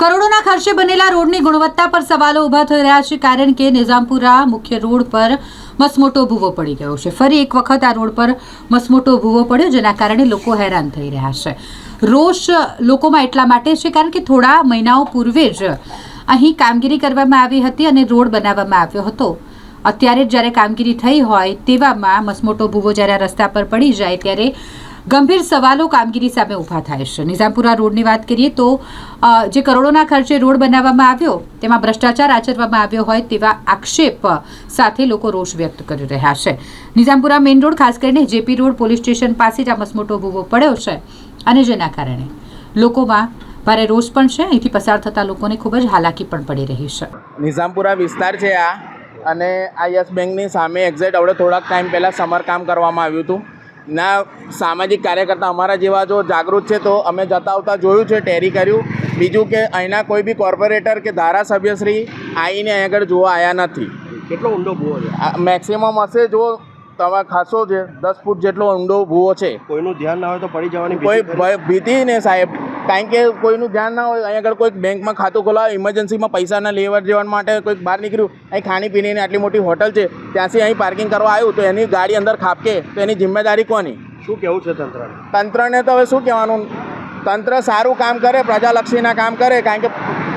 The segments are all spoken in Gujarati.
કરોડોના ખર્ચે બનેલા રોડની ગુણવત્તા પર સવાલો ઊભા થઈ રહ્યા છે કારણ કે નિઝામપુરા મુખ્ય રોડ પર મસમોટો ભૂવો પડી ગયો છે. ફરી એક વખત આ રોડ પર મસમોટો ભૂવો પડ્યો જેના કારણે લોકો હેરાન થઈ રહ્યા છે. રોષ લોકોમાં એટલા માટે છે કારણ કે થોડા મહિનાઓ પૂર્વે જ અહીં કામગીરી કરવામાં આવી હતી અને રોડ બનાવવામાં આવ્યો હતો. અત્યારે જ્યારે કામગીરી થઈ હોય તેવામાં મસમોટો ભૂવો જ્યારે રસ્તા પર પડી જાય ત્યારે ગંભીર સવાલો કામગીરી સામે ઊભા થાય છે. નિઝામપુરા રોડની વાત કરીએ તો જે કરોડોના ખર્ચે રોડ બનાવવામાં આવ્યો, તેમાં ભ્રષ્ટાચાર આચરવામાં આવ્યો હોય તેવા આક્ષેપ સાથે લોકો રોષ વ્યક્ત કરી રહ્યા છે. નિઝામપુરા મેઇન રોડ, ખાસ કરીને જેપી રોડ પોલીસ સ્ટેશન પાસે જ આ મસમોટો ભૂવો પડ્યો છે અને જેના કારણે લોકોમાં ભારે રોષ પણ છે. અહીંથી પસાર થતા લોકોને ખૂબ જ હાલાકી પણ પડી રહી છે. નિઝામપુરા વિસ્તાર છે આ અને આ યસ બેંકની સામે એક્ઝેક્ટ હવે થોડાક ટાઈમ પહેલાં સમરકામ કરવામાં આવ્યું હતું. ના સામાજિક કાર્યકર્તા અમારા જેવા જો જાગૃત છે તો અમે જતા આવતા જોયું છે ટેરી કર્યું. બીજું કે અહીંના કોઈ બી કોર્પોરેટર કે ધારાસભ્યશ્રી આવીને અહીં આગળ જોવા આવ્યા નથી. કેટલો ઊંડો ભૂવો છે? મેક્સિમમ હશે જો તમે ખાસો છે દસ ફૂટ જેટલો ઊંડો ભૂવો છે. કોઈનું ધ્યાન ના હોય તો પડી જવાની કોઈ ભીતી ભય- ભીતિ ને સાહેબ. કારણ કે કોઈનું ધ્યાન ના હોય અહીં આગળ કોઈક બેંકમાં ખાતું ખોલાવે ઇમરજન્સીમાં પૈસાના લેવડ જવા માટે કોઈક બહાર નીકળ્યું અહીં ખાણીપીણીની આટલી મોટી હોટલ છે ત્યાંથી અહીં પાર્કિંગ કરવા આવ્યું તો એની ગાડી અંદર ખાપકે તો એની જિમ્મેદારી કોની? શું કેવું છે તંત્ર તંત્રને તો હવે શું કહેવાનું? તંત્ર સારું કામ કરે પ્રજાલક્ષીના કામ કરે કારણ કે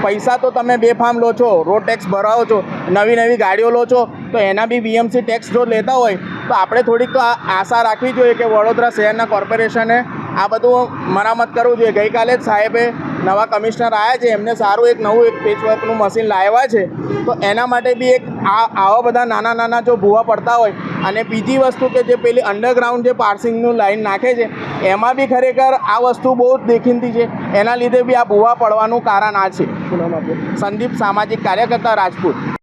પૈસા તો તમે બેફામ લો છો રોડ ટેક્સ ભરાવો છો નવી નવી ગાડીઓ લો છો તો એના બી બીએમસી ટેક્સ જો લેતા હોય તો આપણે થોડીક તો આ- આશા રાખવી જોઈએ કે વડોદરા શહેરના કોર્પોરેશને આ બધું મરામત કરવું જોઈએ. ગઈકાલે જ સાહેબે નવા કમિશનર આવ્યા છે. એમને સારું એક નવું એક પેચવર્કનું મશીન લાવ્યા છે. તો એના માટે બી એક આ આવા બધા નાના નાના જો ભૂવા પડતા હોય અને બીજી વસ્તુ કે જે પેલી અંડરગ્રાઉન્ડ જે પાર્સિંગનું લાઈન નાખે છે એમાં બી ખરેખર આ વસ્તુ બહુ જ દેખીતી છે. એના લીધે બી આ ભૂવા પડવાનું કારણ આ છે. સંદીપ સામાજિક કાર્યકર્તા રાજપૂત.